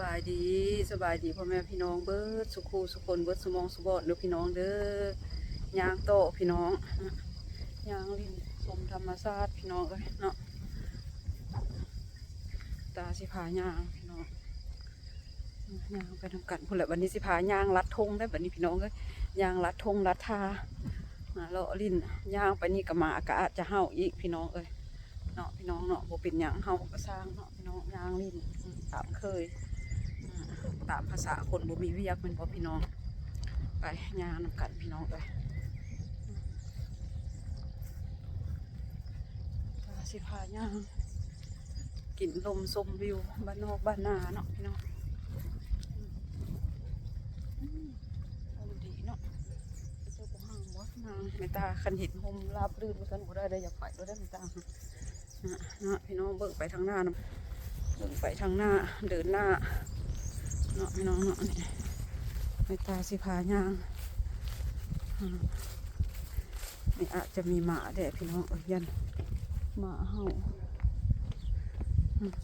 บายดีสบายดีพ่อแม่พี่น้องเบิดสุขูสุคนเบิดสมองสุบอดเด้อพี่น้องเด้อย่างโตพี่น้องย่างลินสมธรรมชาติพี่น้องเอ้ยเนาะตาสิพาย่างพี่น้องย่างไปทำกันพุ่นแหละวันนี้สิพาย่างลัดธงได้บัดนี้พี่น้องเอ้ยย่างลัดธงลัดทามาเลาะลินย่างไปนี่ก็มาอากาศจะเห่าอีกพี่น้องเอ้ยเนาะพี่น้องเนาะบ่เป็นยังเห่าก็สร้างเนาะพี่น้องย่างลินตามเคย ตามภาษาคนบ่มีวียกแมันบ่พี่น้อง ไปย่านกันพี่น้องไปสิพาย่างกินลมชมวิวบ้านนอกบ้านนาเนาะพี่น้องอืมลมดีเนาะเจ้าบ่ห้างบ่นางแม่ตาคันห็นหมราบรื่นว่าซั่นบ่ได้ได้อยากไปบ่ได้แม่ตานะนะพี่น้องเบิ่งไปทางหน้านะเบิ่งไปทางหน้าเดินหน้า เนาะพี่น้องเนาะนี่ในตาสิพาย่างนี่อาจจะมีหมาแดดพี่น้องเอ้ยยันหมาเห่าอืม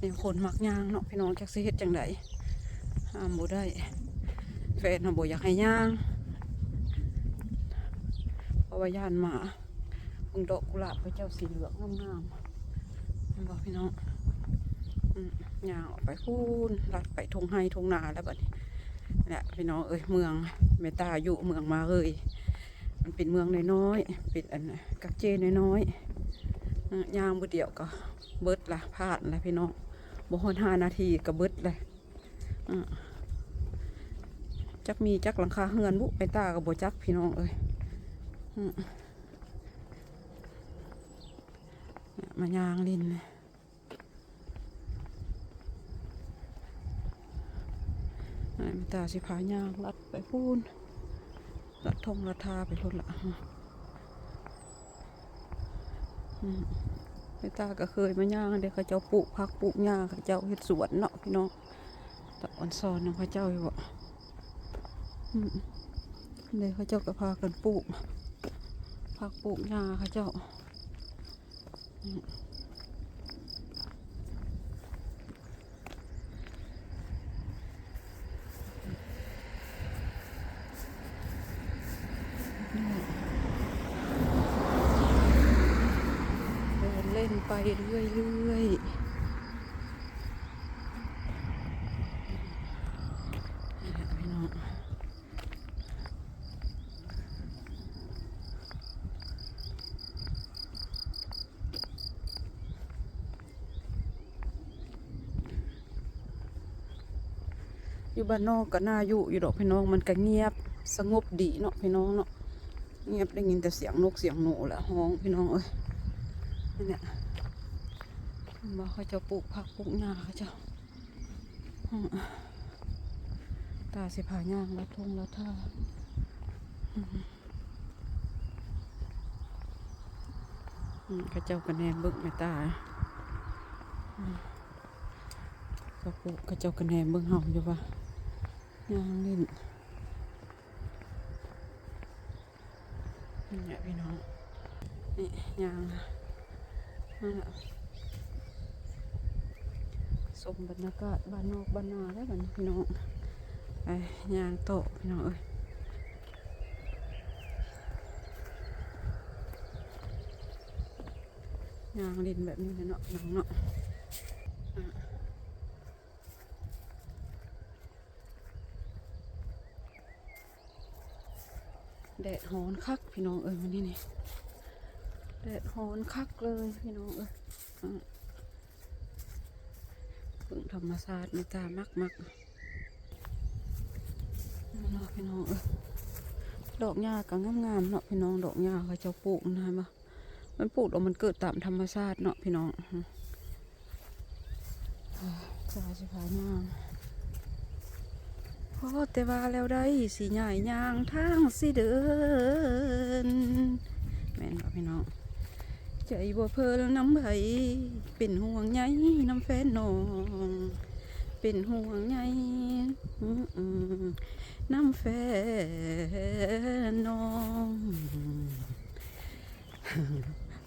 นี่คนมักย่างเนาะพี่น้องจักสิเฮ็ดจังไดห้ามบ่ได้แฟนน่ะบ่อยากให้ย่างเพราะว่าย่านหมาเบิ่งดอกกุหลาบพระเจ้าสีเหลืองงามๆเห็นบ่พี่น้อง ยางออกไปพูนลัดไปทงไฮทงนาแล้วบัดนี้แหละพี่น้องเอ้ยเมืองเมตาอยู่เมืองมาเลยมันเป็นเมืองน้อยๆเป็นอันกักเจน้อยๆยางบุเดียวก็เบิดละพลาดละพี่น้องบ่ฮอนห้านาทีก็เบิดเลยจักมีจักหลังคาเฮือนบุไปตากับบจักพี่น้องเอ้ยมเนี่ยายางลินเลย นาย มิตาสิพายางลัดไปพูนลัดทงลัดทาไปพุ่นละอืมมิตาก็เคยมาย่างเด็กเขาเจ้าปลูกพักปลูกหญ้าเขาเจ้าเฮ็ดสวนเนาะพี่น้องตะอ่อนซอนของเขาเจ้าอยู่บ่อืมเด็กเขาเจ้าก็พากันปลูกพักปลูกหญ้าเขาเจ้าอืม เดินเล่น ไปเรื่อยๆนี่แหละพี่น้องอยู่บ้านนอกก็น่าอยู่อยู่ดอกพี่น้องมันก็เงียบสงบดีเนาะพี่น้องเนาะเงียบได้ยินแต่เสียงนกเสียงหนูแหละห้องพี่น้องเอ้ยนี่เนี่ย บอกเขาจะปลูกผักปลูกหญ้าเขาเจะตาสิผาย่างลัดทงลัดท่าอืมอืมเขาเจ้ากันแนนเบิกไม่ตาอืมเขาปลูกเขาเจ้ากันแนนเบิกเฮาอยู่ปะย่างเล่นนี่แหละพี่น้อง นี่ย่างนั่นแหละ สมบรรยากาศบ้านนอกบ้านนาได้บ้านพี่น้องไปยางโตพี่น้องเอ้ยยางดินแบบนี้เนาะน้องเนาะแดดฮ้อนคักพี่น้องเอ้ยวันนี้นี่แดดฮ้อนคักเลยพี่น้องเอ้ยอ พิ่งธรรมศาตร์ในตามักมักนี่เนาะพี่น้องเอ้ยดอกหญ้าก็งามๆเนาะพี่น้องดอกหญ้าเขาเจ้าปลูกนะมามันปลูกแล้วมันเกิดตามธรรมชาติเนาะพี่น้องสาสิพายางพอแต่ว่าแล้วได้สีใหญ่ยางทางสิเดินแม่นบ่พี่น้อง ใจบ่เพลน้ำไผเป็นห่วงใยน้ำแฟนน้อง เป็นห่วงใยน้ำแฟนน้อง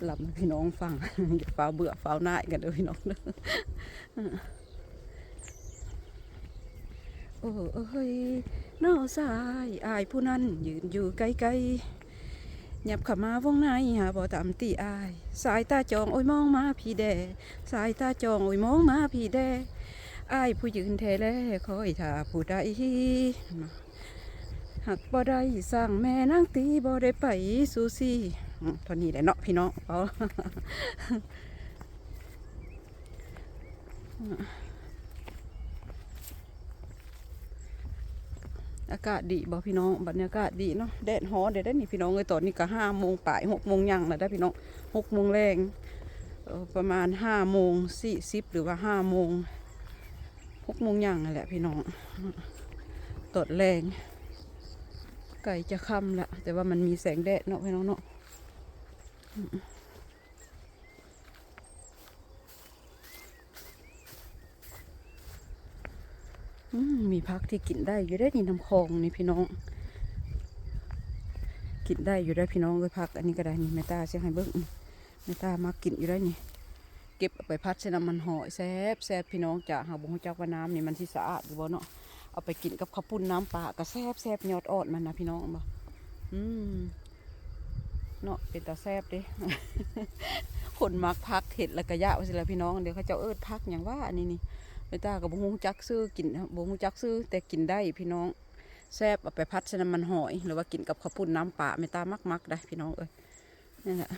หลับให้พี่น้องฟังอย่าฟ้าเบื่อฟ้าหน้ายกันเด้อพี่น้องเด้อโอ้เอ้ยน้อสายอายผู้นั้นยืนอยู่ไกลๆ หยับข้ามาวงในหาบ่ตามตีอาย สายตาจองโอ้ยมองมาพี่แดสายตาจองโอ้ยมองมาพี่แดอายผู้ยืนแท้แลคอยท่าผู้ใดหักบ่ได้สร้างแม่นางตีบ่ได้ไปสู่ซีอืมเท่านี้แหละเนาะพี่น้องเอา อากาศดีบ่พี่น้องบรรยากาศดีเนาะแดดฮ้อนเดี๋ยวได้นี่พี่น้องเลยตอนนี้ก็ห้าโมงป่ายหกโมงยังแล้วได้พี่น้องหกโมงแรงประมาณห้าโมงสี่สิบหรือว่าห้าโมงหกโมงยังนั่นแหละพี่น้องตดแรง ไก่จะค่ำละแต่ว่ามันมีแสงแดดเนาะพี่น้องเนาะ มีพักที่กินได้อยู่ได้นี่น้ำคลองนี่พี่น้อง กินได้อยู่ได้พี่น้องเลยพัก อันนี้ก็ได้นี่แม่ตาเสียให้เบิ้งแม่ตามากินอยู่ได้นี่ เก็บเอาไปพัดใส่น้ำมันหอยแซบแซบพี่น้องจ้าหาบุ้งจักว่าน้ำนี่มันที่สะอาดอยู่บ่เนาะเอาไปกินกับข้าวปุ้นน้ำปลาก็แซบแซบยอดอ่อนมันนะพี่น้องบ่อืมเนาะเป็นตาแซบด้คนมักพักเห็ดแล้วก็ยะไว้สิละพี่น้องเดี๋ยวเขาจ้าเอิดพักอย่างว่าอันนี้นี่ แม่ตากับบุ้งจักซื้อกินบุ้งจักซื้อแต่กินได้พี่น้องแซ่บเอาไปพัดใส่น้ำมันหอย หรือว่ากินกับข้าวปุ้นน้ำปลาแม่ตามักมักๆได้พี่น้องเอ้ยนี่แหละ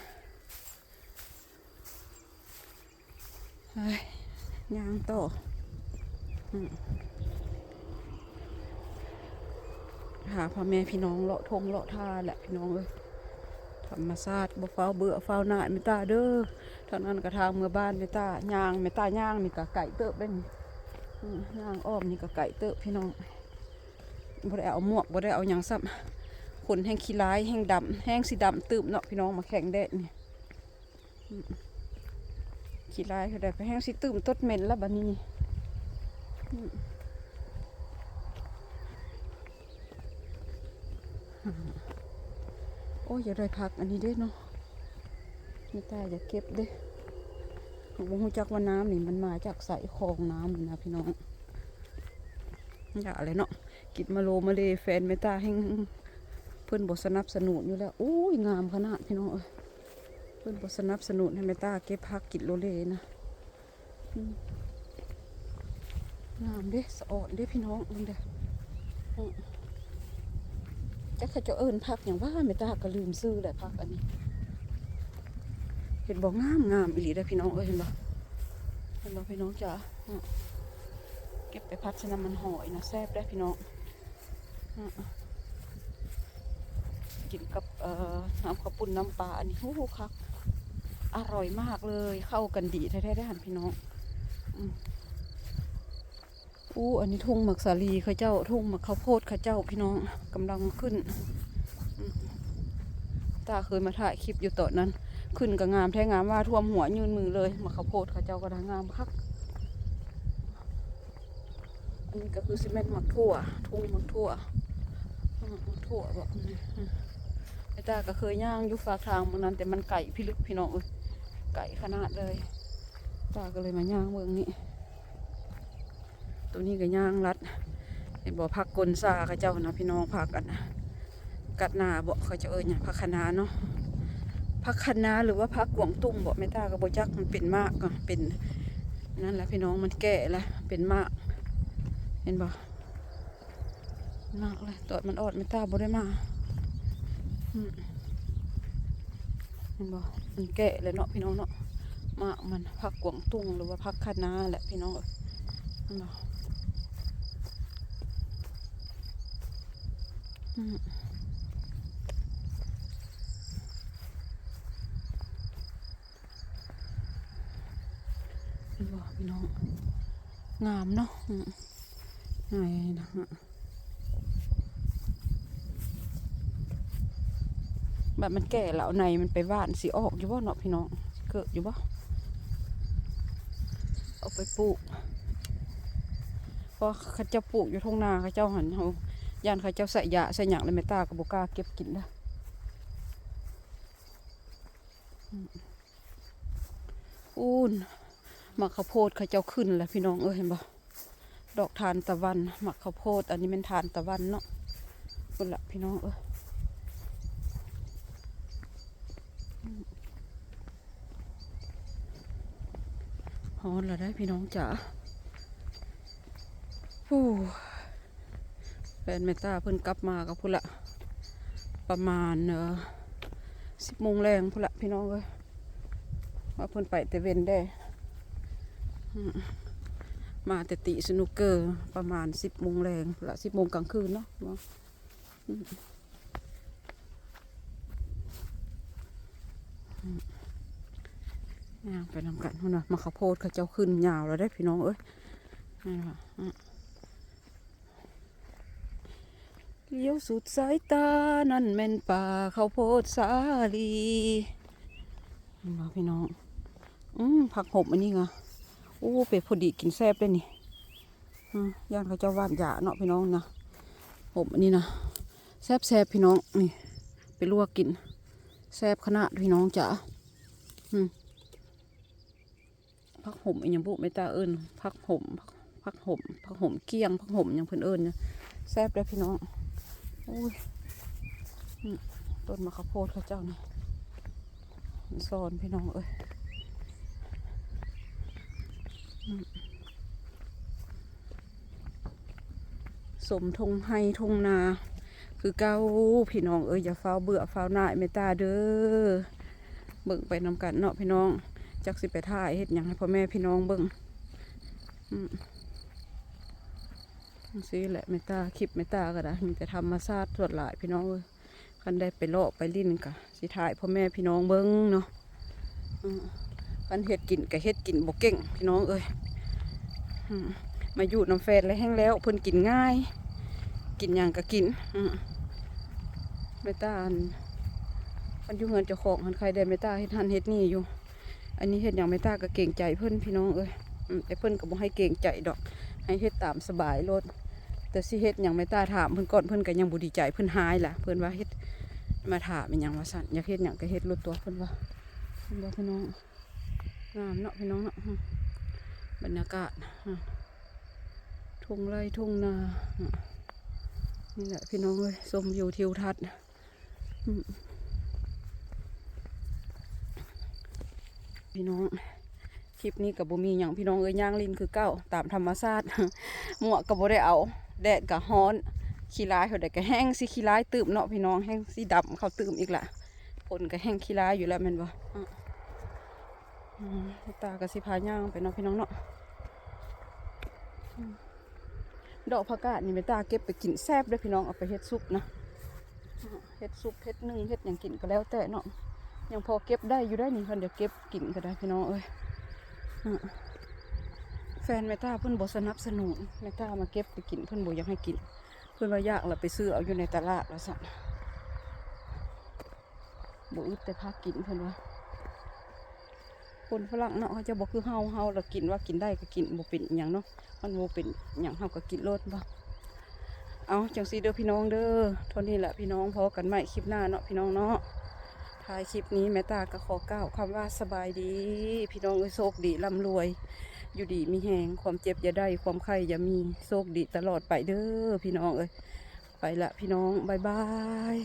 เฮ้ยย่างโตหาพ่อแม่พี่น้องเลาะทงเลาะท่าแหละพี่น้องเอ้ย ธรรมชาติบ่เฝ้าเบื่อเฝ้าหน้าไม่ตาเด้อท่านั้นกระทางเมื่อบ้านไม่ตาย่างไม่ตาย่างนี่ก็ไก่เติบได้นี่อืมย่างอ้อมนี่ก็ไก่เติบพี่น้องบ่ได้เอาหมวกบ่ได้เอาหยังซ้ำขนแห้งขี้ร้ายแห้งดำแห้งสีดำตืบเนาะพี่น้องมาแข่งแดดนี่ขี้ลายเขาได้ไปแห้งสิตื่มต้นเหม็นแล้วบัดนี้อืมโอ้ยอย่าได้พักอันนี้เด้เนาะนี่ตาอย่าเก็บเด้ผมบ่รู้จักว่าน้ำนี่มันมาจากสายคลองน้ำนะพี่น้องอย่าอะไรเนาะกิดมาโลมาเลแฟนไม่ตาแห้เพื่อนบทสนับสนุนอยู่แล้วโอ้ยงามขนาดพี่น้องเอ้ยเพื่อนบสนับสนุนให้แม่ตาเก็บผักกินโลเลนะงามเด้สะออนเด้พี่น้องมึงเด้อ จักเขาจะเอิญผักอย่างว่าแม่ตาก็ลืมซื้อแหละผักอันนี้ เห็นบอกงามงามอีหลีได้พี่น้องเอ้ยเห็นบ่เห็นบ่พี่น้องจ๋าเก็บไปพัดใส่น้ำมันหอยนะแซ่บได้พี่น้องกินกับเอ่อน้ำข้าวปุ้นน้ำปลาอันนี้โอ้โหคักอร่อยมากเลยเข้ากันดีแท้ๆได้หันพี่น้อง อู้อันนี้ทุ่งหมักสาลีข้าเจ้า ทุ่งหมักข้าวโพดข้าเจ้าพี่น้องกำลังขึ้น ตาเคยมาถ่ายคลิปอยู่ตอนนั้น ขึ้นก็งามแท้งามว่าท่วมหัวยืนมือเลยหมักข้าวโพดข้าเจ้าก็ได้งามคักอันนี้ก็คือซีเมนต์หมักถั่ว ทุ่งหมักถั่วอืมหมักถั่วบอกนี่อืมไอ้ตาก็เคยย่างอยู่ฝากทางเมื่อนั้น แต่มันไก่พี่ลึกพี่น้องเอ้ยไก่ขนาดเลย ตาก็เลยมาย่างเมืองนี้ ตัวนี้ก็ย่างรัดไอ้บ่อพักกลซาเขาเจ้านะพี่น้องพักกันนะกัดหนาบ่เขาจะเอิญเนี่ยพักคณะเนาะพักคณะหรือว่าพักกวงตุ้งบ่ไม่ตาก็บ่จักมันเป็นมากก็เป็นนั่นแหละพี่น้องมันแก่แล้วเป็นมาก เห็นบ่มากเลยตอดมันออดไม่ตาบ่ได้มาอืมเห็นบ่มันแก่เลยเนาะพี่น้องเนาะมากมันพักกวงตุ้งหรือว่าพักคณะแหละพี่น้องเอ้ยนั่ เนาะอืมเห็นบ่พี่น้อง งามเนาะไงนะฮะแบบมันแก่แล้วในมันไปว่านสีออกอยู่บ่เนาะพี่น้องเกิดอยู่บ่เอาไปปลูกเพราะเขาจะปลูกอยู่ทุ่งนาเขาเจ้าหันเขา ย่านเขาเจ้าใส่ยาใส่หยังเลยไม่ตากับบกล้าเก็บกินนะอืมหมักข้าวโพดเขาเจ้าขึ้นแล้วพี่น้องเอ้ยเห็นบ่ดอกทานตะวันหมักข้าวโพด อันนี้เป็นทานตะวันเนาะคนละพี่น้องเอ้ยฮอนละได้พี่น้องจ๋าฟู้ นเมตาเพิ่นกลับมากับพุ่นละประมาณเออสิบโมงแรงพุ่นละพี่น้องเอ้ยว่าเพิ่นไปแต่เวนได้มาแต่ติสนุกเกอร์ประมาณสิบโมงแรงละสิบโมงกลางคืนเนาะมอืมย่างไปนำกันพุ่นะมาข้าวโพดเขาเจ้าขึ้นยาวแล้วได้พี่น้องเอ้ยนี่ค่ะอืม เลี้ยวสุดสายตานั่นแม่นป่าเขาโพดสาลีเห็นบ่พี่น้อง อืมผักหบอันนี้ไงโอ้เป็ดพอดีกินแซ่บเลยนี่ย่านเขาเจะว่านหยาเนาะพี่น้องนะผมอันนี้นะแซ่บแซ่บพี่น้องนี่ไปลวกกิน แซ่บขนาดพี่น้องจ๋าอืมพักห่มอีกอย่างบุไม่ตาเอิญพักห่มพักห่มพักห่มเกี้ยงพักห่มอย่างเพิ่นเอิญเนี่ยแซ่บเลยพี่น้อง อ้ยต้นมะขาวโพดเขาเจ้านี่ซอนพี่น้องเอ้ยสมทงให้ทงนา คือเก้าพี่น้องเอ้ยอย่าเฝ้าเบื่อเฝ้าหน่ายเมตตาเด้อเบิ่งไปนำกันเนาะพี่น้องจักสิไปถ่ายเฮ็ดหยังให้พ่อแม่พี่น้องเบิ่งอืมจัง ซีแหละเมตตาคลิปเมตตาก็ได้มีแต่ธรรมชาติสวนหลายพี่น้องเอ้ยคันได้ไปเลาะไปลิ้นกะสิถ่ายพ่อแม่พี่น้องเบิ่งเนาะคันเฮ็ดกินก็เฮ็ดกินบ่เก่งพี่น้องเอ้ยมาอยู่น้ำแฟนแล้วแห้งแล้วเพิ่นกินง่าย กินอย่างก็กินอืมไม่ต้านมันอยู่เงินเจ้าของหันใครได้ไม่ต้าเฮ็ดหันเฮ็ดนี่อยู่ อันนี้เฮ็ดอย่างไม่ต้าก็เก่งใจเพิ่อนพี่น้องเอ้ยอืมแต่เพิ่อนก็บ่ให้เก่งใจดอก ให้เฮ็ดตามสบายโลดแต่สิเฮ็ดย่างไม่ต้าถามเพิ่นก่อนเพิ่นก็ยังบ่ดีใจเพิ่นหายล่ะเพิ่นว่าเฮ็ดมาถามเป็นหยังว่าสั่นอยากเฮ็ดหยังก็เฮ็ดรถตัวเพิ่นว่าเพิ่นว่าพี่น้องงามเนาะพี่น้องเนาะอืมบรรยากาศทุ่งไร่ทุ่งนานี่แหละพี่น้องเลยชมวิวทิวทัศน์พี่น้อง คลิปนี้กับบุมีอย่างพี่น้องเอ้ยย่างลินคือเก้าตามธรรมชาติหมวกกับบุได้เอา แดดกับฮ้อนขี้ร้ายเขาได้ก็แห้งสิขี้ร้ายตื่มเนาะพี่น้องแห้งสีดำเขาตื่มอีกละผลก็แห้งขี้ร้ายอยู่แล้วแม่นบ่อะอืมตากับสิพาย่างไปเนาะพี่น้องเนาะดอกผักกาดนี่ไม่ตาเก็บไปกินแซ่บเด้วยพี่น้องเอาไปเฮ็ดซุปนะเฮ็ดซุปเฮ็ดนึ่งเฮ็ดอย่างกินก็แล้วแต่เนาะยังพอเก็บได้อยู่ได้นี่คนเดี๋ยวเก็บกินก็ได้พี่น้องเอ้ย แฟนแม่ตาเพิ่อนบสนับสนุนแม่ตามาเก็บไปกินเพิ่อนบอยากให้กิน เพิ่อนว่ายากเราไปซื้อเอาอยู่ในตลาดแล้วสั่นบอึดแต่พักกินเพิ่อนว่าคนฝรั่งเนาะเขาจะบอกคือเฮาเฮาเรากินว่ากินได้ก็กินบ่เป็นอย่างเนาะมันบ่เป็นอย่างเฮาก็กินโลดบ่เอาจังซีเด้อพี่น้องเด้อท่านี้แหละพี่น้องพอกันใหม่คลิปหน้าเนาะพี่น้องเนาะ ท้ายคลิปนี้แม่ตาก็ขอกล่าวคำว่าสบายดี พี่น้องเอ้ยโชคดีร่ำรวย อยู่ดีมีแหงความเจ็บอย่าได้ ความไข้อย่ามีโชคดีตลอดไปเด้อพี่น้องเอ้ยไปละพี่น้องบายบาย